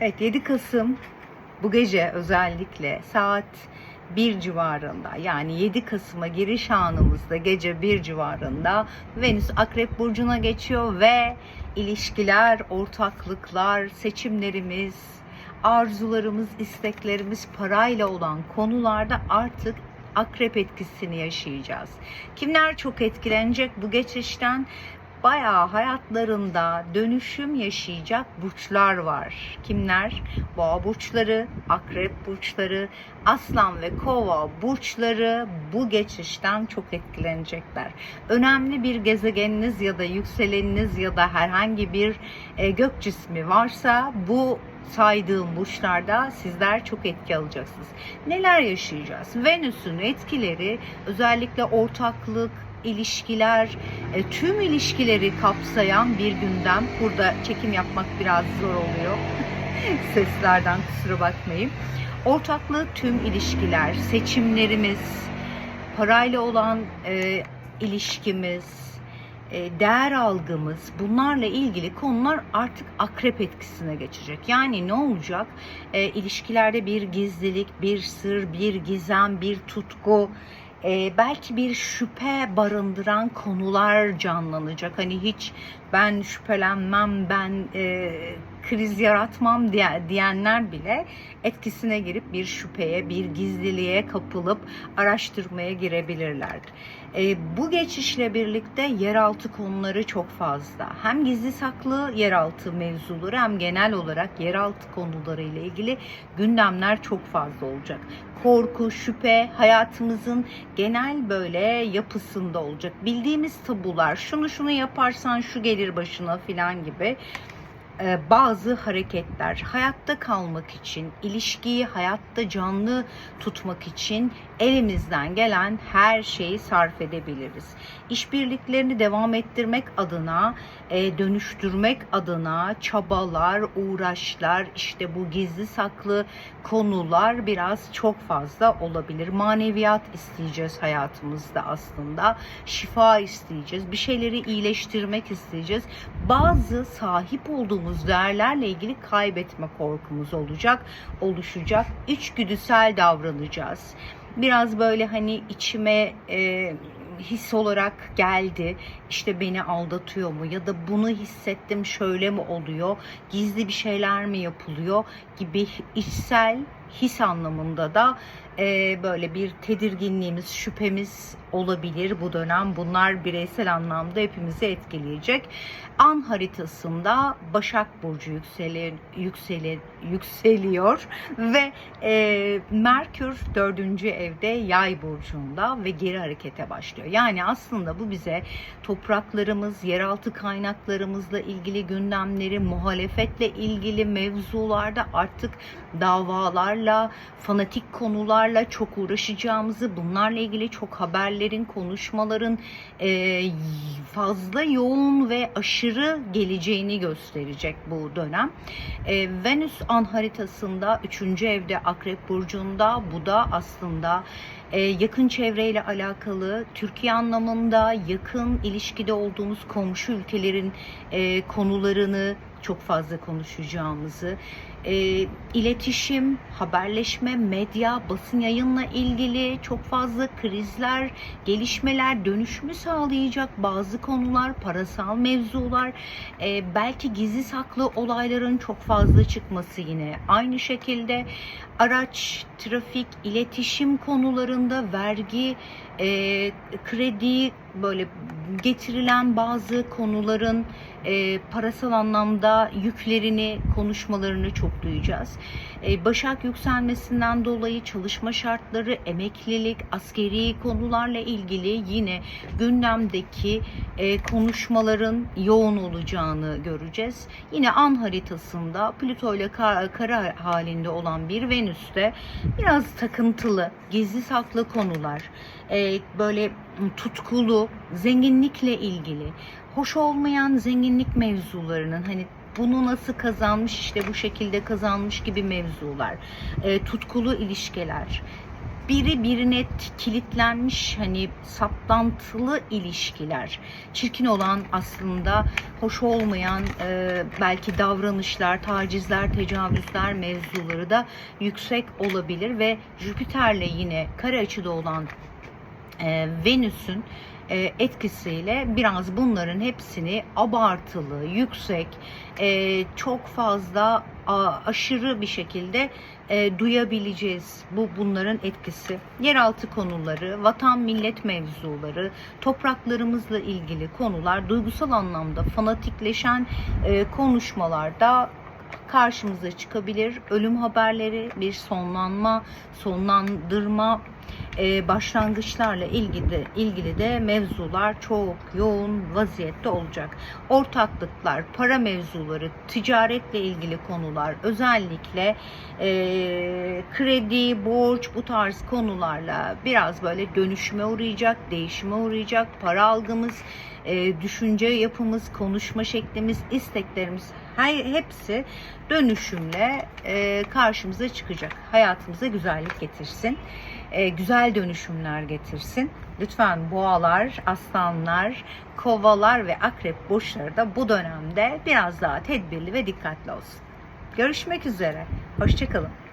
Evet 7 Kasım bu gece özellikle saat 1 civarında yani 7 Kasım'a giriş anımızda gece 1 civarında Venüs Akrep Burcu'na geçiyor ve ilişkiler, ortaklıklar, seçimlerimiz, arzularımız, isteklerimiz parayla olan konularda artık akrep etkisini yaşayacağız. Kimler çok etkilenecek bu geçişten? Bayağı hayatlarında dönüşüm yaşayacak burçlar var. Kimler? Boğa burçları, akrep burçları, aslan ve kova burçları bu geçişten çok etkilenecekler. Önemli bir gezegeniniz ya da yükseleniniz ya da herhangi bir e, gök cismi varsa bu saydığım burçlarda sizler çok etki alacaksınız. Neler yaşayacağız? Venüs'ün etkileri özellikle ortaklık, ilişkiler, e, tüm ilişkileri kapsayan bir gündem. Burada çekim yapmak biraz zor oluyor. Seslerden kusura bakmayın. Ortaklığı tüm ilişkiler, seçimlerimiz, parayla olan e, ilişkimiz, e, değer algımız bunlarla ilgili konular artık akrep etkisine geçecek. Yani ne olacak? E, ilişkilerde bir gizlilik, bir sır, bir gizem, bir tutku, e, belki bir şüphe barındıran konular canlanacak. Hani hiç ben şüphelenmem, ben e, kriz yaratmam diye, diyenler bile etkisine girip bir şüpheye, bir gizliliğe kapılıp araştırmaya girebilirler. E, bu geçişle birlikte yeraltı konuları çok fazla. Hem gizli saklı yeraltı mevzuları hem genel olarak yeraltı konuları ile ilgili gündemler çok fazla olacak. Korku, şüphe hayatımızın genel böyle yapısında olacak. Bildiğimiz tabular, şunu şunu yaparsan şu gelir başına filan gibi bazı hareketler hayatta kalmak için, ilişkiyi hayatta canlı tutmak için elimizden gelen her şeyi sarf edebiliriz. İşbirliklerini devam ettirmek adına, e, dönüştürmek adına çabalar, uğraşlar, işte bu gizli saklı konular biraz çok fazla olabilir. Maneviyat isteyeceğiz hayatımızda aslında. Şifa isteyeceğiz. Bir şeyleri iyileştirmek isteyeceğiz. Bazı sahip olduğumuz değerlerle ilgili kaybetme korkumuz olacak, oluşacak. İçgüdüsel davranacağız. Biraz böyle hani içime e, his olarak geldi. İşte beni aldatıyor mu ya da bunu hissettim şöyle mi oluyor? Gizli bir şeyler mi yapılıyor gibi içsel his anlamında da e, böyle bir tedirginliğimiz, şüphemiz olabilir bu dönem. Bunlar bireysel anlamda hepimizi etkileyecek. An haritasında Başak Burcu yükseli, yükseli, yükseliyor ve e, Merkür dördüncü evde Yay Burcu'nda ve geri harekete başlıyor. Yani aslında bu bize topraklarımız, yeraltı kaynaklarımızla ilgili gündemleri, muhalefetle ilgili mevzularda artık davalarla, fanatik konularla çok uğraşacağımızı, bunlarla ilgili çok haberlerin, konuşmaların e, fazla yoğun ve aşırı geleceğini gösterecek bu dönem. E, Venüs an haritasında 3. evde Akrep Burcu'nda bu da aslında e, yakın çevreyle alakalı Türkiye anlamında yakın ilişkide olduğumuz komşu ülkelerin e, konularını çok fazla konuşacağımızı, e, iletişim, haberleşme, medya, basın yayınla ilgili çok fazla krizler, gelişmeler, dönüşümü sağlayacak bazı konular, parasal mevzular, e, belki gizli saklı olayların çok fazla çıkması yine. Aynı şekilde araç, trafik, iletişim konularında vergi, e, kredi böyle getirilen bazı konuların e, parasal anlamda yüklerini, konuşmalarını çok duyacağız. E, Başak yükselmesinden dolayı çalışma şartları, emeklilik, askeri konularla ilgili yine gündemdeki e, konuşmaların yoğun olacağını göreceğiz. Yine an haritasında Plüto ile kara, halinde olan bir Venüs'te biraz takıntılı, gizli saklı konular, e, böyle tutkulu, zenginlikle ilgili, hoş olmayan zenginlik mevzularının hani bunu nasıl kazanmış işte bu şekilde kazanmış gibi mevzular, e, tutkulu ilişkiler, biri birine kilitlenmiş hani saplantılı ilişkiler, çirkin olan aslında hoş olmayan e, belki davranışlar, tacizler, tecavüzler mevzuları da yüksek olabilir ve Jüpiter'le yine kare açıda olan e, Venüs'ün etkisiyle biraz bunların hepsini abartılı, yüksek, e, çok fazla aşırı bir şekilde e, duyabileceğiz. Bu bunların etkisi. Yeraltı konuları, vatan millet mevzuları, topraklarımızla ilgili konular, duygusal anlamda fanatikleşen e, konuşmalarda karşımıza çıkabilir. Ölüm haberleri, bir sonlanma, sonlandırma e, başlangıçlarla ilgili ilgili de mevzular çok yoğun vaziyette olacak. Ortaklıklar, para mevzuları, ticaretle ilgili konular, özellikle e, kredi, borç bu tarz konularla biraz böyle dönüşüme uğrayacak, değişime uğrayacak. Para algımız, e, düşünce yapımız, konuşma şeklimiz, isteklerimiz her, hepsi dönüşümle e, karşımıza çıkacak. Hayatımıza güzellik getirsin. E, güzel dönüşümler getirsin. Lütfen boğalar, aslanlar, kovalar ve akrep burçları da bu dönemde biraz daha tedbirli ve dikkatli olsun. Görüşmek üzere. Hoşçakalın.